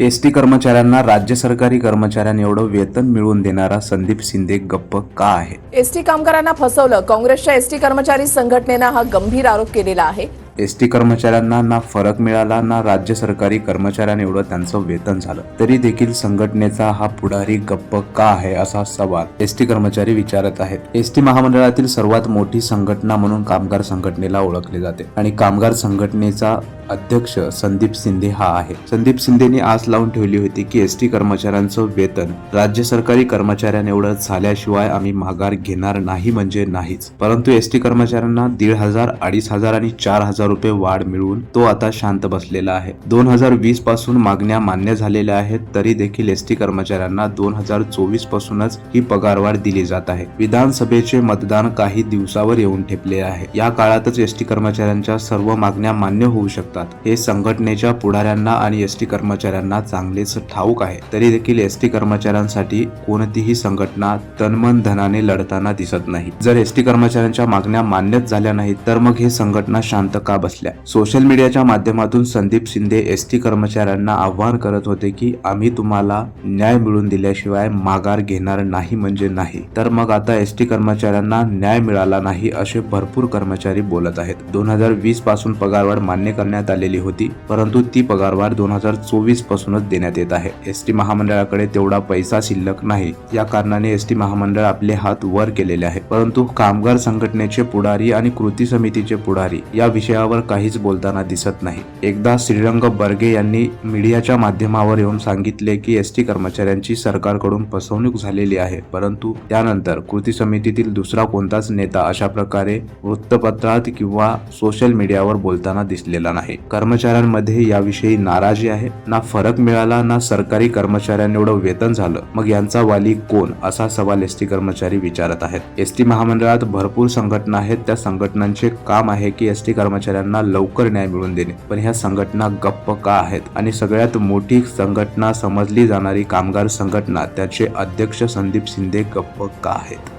S T कर्मचाऱ्यांना राज्य सरकारी कर्मचाऱ्यांना एवढं वेतन मिळवून देणारा संदीप शिंदे गप्प का आहे? एसटी कामगारांना फसवलं. काँग्रेसच्या एसटी कर्मचारी संघटनेनं हा गंभीर आरोप केलेला आहे. एस टी कर्मचाऱ्यांना ना फरक मिळाला ना राज्य सरकारी कर्मचाऱ्यांना एवढं त्यांचं वेतन झालं. तरी देखील संघटनेचा हा पुढारी गप्प का आहे असा सवाल एस टी कर्मचारी विचारत आहेत. एस टी महामंडळातील सर्वात मोठी संघटना म्हणून कामगार संघटनेला ओळखले जाते आणि कामगार संघटनेचा अध्यक्ष संदीप शिंदे हा आहे. संदीप शिंदेनी आज लावून ठेवली होती की एस टी कर्मचाऱ्यांचं वेतन राज्य सरकारी कर्मचाऱ्यांना एवढं झाल्याशिवाय आम्ही माघार घेणार नाही म्हणजे नाहीच. परंतु एस टी कर्मचाऱ्यांना दीड हजार अडीच हजार आणि चार हजार रुपये वाढ मिळवून तो आता शांत बसलेला आहे. दोन हजार वीसपासून मागण्या मान्य झालेल्या आहेत तरी देखील एसटी कर्मचाऱ्यांना दोन हजार चोवीस पासूनच ही पगारवाढ दिली जात आहे. विधानसभेचे मतदान काही दिवसावर येऊन ठेपले आहे. या काळातच एसटी कर्मचाऱ्यांच्या सर्व मागण्या मान्य होऊ शकतात. हे संघटनेच्या पुढाऱ्यांना आणि एसटी कर्मचाऱ्यांना चांगलेच ठाऊक आहे. तरी देखील एसटी कर्मचाऱ्यांसाठी कोणतीही संघटना तनमन धनाने लढताना दिसत नाही. जर एसटी कर्मचाऱ्यांच्या मागण्या मान्यच झाल्या नाहीत तर मग हे संघटना शांत का बसल्या. सोशल मीडियाच्या माध्यमातून संदीप शिंदे एस टी कर्मचाऱ्यांना आव्हान करत होते की आम्ही तुम्हाला न्याय मिळवून दिल्याशिवाय माघार घेणार नाही म्हणजे नाही. तर मग आता एस टी कर्मचाऱ्यांना न्याय मिळाला नाही असे भरपूर कर्मचारी बोलत आहेत. दोन हजार वीसपासून पगारवाढ मान्य करण्यात आलेली होती परंतु ती पगारवाढ दोन हजार चोवीस पासूनच देण्यात येत आहे. एस टी महामंडळाकडे तेवढा पैसा शिल्लक नाही. या कारणाने एस टी महामंडळ आपले हात वर केलेले आहे. परंतु कामगार संघटनेचे पुढारी आणि कृती समितीचे पुढारी या विषयावर काहीच बोलताना दिसत नाही. एकदा श्रीरंग बर्गे यांनी मीडियाच्या माध्यमावर येऊन सांगितले की एस टी कर्मचाऱ्यांची सरकारकडून फसवणूक झालेली आहे. परंतु त्यानंतर कृती समितीतील दुसरा कोणताच नेता अशा प्रकारे वृत्तपत्रात किंवा सोशल मीडियावर बोलताना दिसलेला नाही. कर्मचाऱ्यांमध्ये याविषयी नाराजी आहे. ना फरक मिळाला ना सरकारी कर्मचाऱ्यांना एवढं वेतन झालं. मग यांचा वाली कोण? असा सवाल एस टी कर्मचारी विचारत आहेत. एस टी महामंडळात भरपूर संघटना आहेत. त्या संघटनांचे काम आहे की एस टी कर्मचारी शेतकऱ्यांना लवकर न्याय मिळवून देणे. पण ह्या संघटना गप्प का आहेत? आणि सगळ्यात मोठी संघटना समजली जाणारी कामगार संघटना त्याचे अध्यक्ष संदीप शिंदे गप्प का आहेत?